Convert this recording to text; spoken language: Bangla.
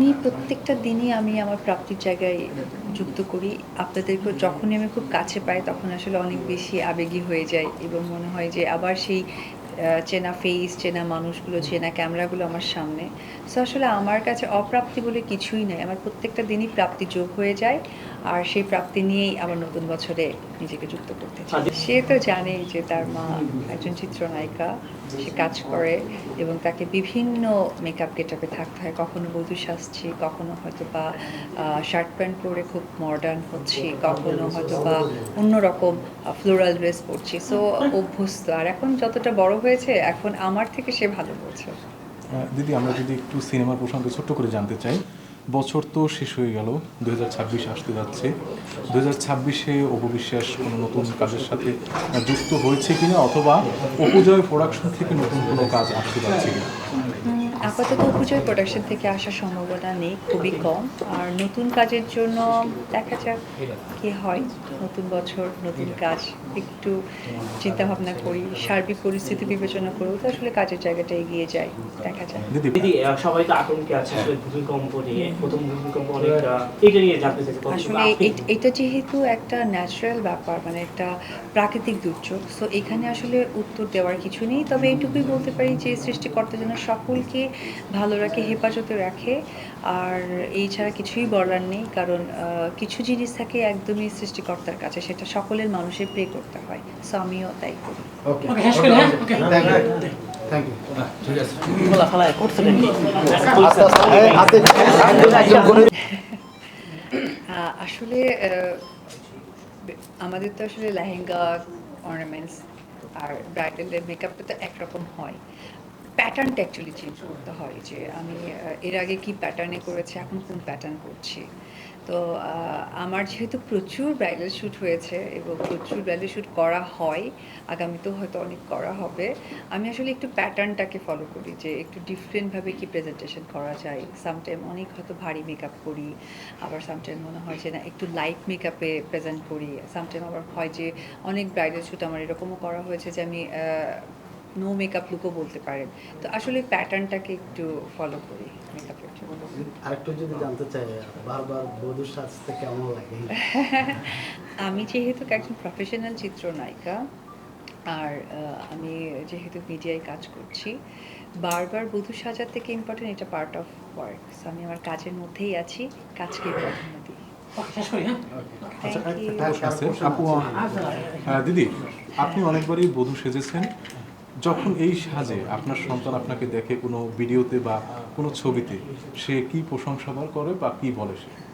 আমি প্রত্যেকটা দিনই আমি আমার প্রাপ্তির জায়গায় যুক্ত করি। আপনাদেরকে যখনই আমি খুব কাছে পাই, তখন আসলে অনেক বেশি আবেগী হয়ে যায় এবং মনে হয় যে আবার সেই চেনা ফেস চেনা মানুষগুলো, চেনা ক্যামেরাগুলো আমার সামনে। সো আসলে আমার কাছে অপ্রাপ্তি বলে কিছুই নেই। আমার প্রত্যেকটা দিনই প্রাপ্তি যোগ হয়ে যায়। আর সেই প্রাপ্তি নিয়েই আবার নতুন বছরে নিজেকে যুক্ত করতে চাই সে তো জানেই যে তার মা একজন চিত্রনায়িকা সে কাজ করে এবং তাকে বিভিন্ন মেকআপ গেটআপে থাকতে হয়। কখনো বধূ সাজছি কখনো হয়তো বা শার্ট প্যান্ট পরে খুব মডার্ন হচ্ছি কখনো হয়তো বা অন্যরকম ফ্লোরাল ড্রেস পরছি। সো অভ্যস্ত। আর এখন যতটা বড় হয়েছে এখন আমার থেকে সে ভালো বলছে দিদি আমরা যদি একটু সিনেমার প্রসঙ্গে ছোট্ট করে জানতে চাই বছর তো শেষ হয়ে গেল দু আসতে যাচ্ছে। দু হাজার ছাব্বিশে অপবিশ্বাস কোনো নতুন কাজের সাথে যুক্ত হয়েছে কিনা অথবা অপজয় প্রোডাকশন থেকে নতুন কোনো কাজ আসতে পারছে কিনা? আপাতত উপজয় প্রোডাকশন থেকে আসার সম্ভাবনা নেই, খুবই কম। আর নতুন কাজের জন্য দেখা যাক কি হয়, নতুন বছর, নতুন কাজ। একটু চিন্তা ভাবনা করি সার্বিক পরিস্থিতি বিবেচনা করেও তো আসলে কাজের জায়গাটা এগিয়ে যায় দেখা যাক দিদি সবাই তো আতঙ্কে আছে আসলে ভূমিকম্প নিয়ে। প্রথম ভূমিকম্প অনেকটা এটা নিয়ে জানতে কতটুকু আসলে এটা যেহেতু একটা ন্যাচারাল ব্যাপার মানে একটা প্রাকৃতিক দুর্যোগ সো এখানে আসলে উত্তর দেওয়ার কিছু নেই। তবে এইটুকুই বলতে পারি যে সৃষ্টিকর্তা যেন সকলকে ভালো রাখে হেফাজতে রাখে আর এই ছাড়া কিছুই বলার নেই কারণ আহ, কিছু জিনিস থাকে একদমই সৃষ্টিকর্তার কাছে সেটা সকলের মানুষের প্রে করতে হয়। সো আমিও তাই করি। আসলে আহ, আমাদের তো আসলে লেহেঙ্গা অর্নামেন্টস আর ব্রাইডালের মেকআপটা তো একরকম হয়। প্যাটার্নটা অ্যাকচুয়ালি চেঞ্জ করতে হয় যে আমি এর আগে কি প্যাটার্নে করেছি, এখন কোন প্যাটার্ন করছি? তো আমার যেহেতু প্রচুর ব্রাইডাল শ্যুট হয়েছে এবং প্রচুর ব্রাইডাল শ্যুট করা হয়, আগামীতেও হয়তো অনেক করা হবে, আমি আসলে একটু প্যাটার্নটাকে ফলো করি যে একটু ডিফারেন্টভাবে কি প্রেজেন্টেশন করা যায়। সামটাইম অনেক হয়তো ভারী মেকআপ করি, আবার সামটাইম মনে হয় যে না, একটু লাইট মেকআপে প্রেজেন্ট করি। সামটাইম আবার হয় যে অনেক ব্রাইডাল শ্যুট আমার এরকমও করা হয়েছে যে আমি নো মেকআপ লুকও বলতে পারেন। তো আসলে প্যাটার্নটাকে একটু ফলো করি মেকআপের জন্য। আরেকটু যদি জানতে চাই বারবার বধূ সাজতে কেমন লাগে? আমি যেহেতু একজন প্রফেশনাল চিত্রনায়িকা আর আমি যেহেতু মিডিয়ায় কাজ করছি বারবার বধূ সাজার থেকে ইম্পর্টেন্ট এটা পার্ট অফ ওয়ার্ক আমি আমার কাজের মধ্যেই আছি কাজকে প্রাধান্য দিই। হ্যাঁ? আচ্ছা আপু হ্যাঁ, দিদি আপনি অনেকবারই বধূ সেজেছেন। যখন এই সাজে আপনার সন্তান আপনাকে দেখে কোনো ভিডিওতে বা কোনো ছবিতে, সে কি প্রশংসাবার করে বা কি বলে সে?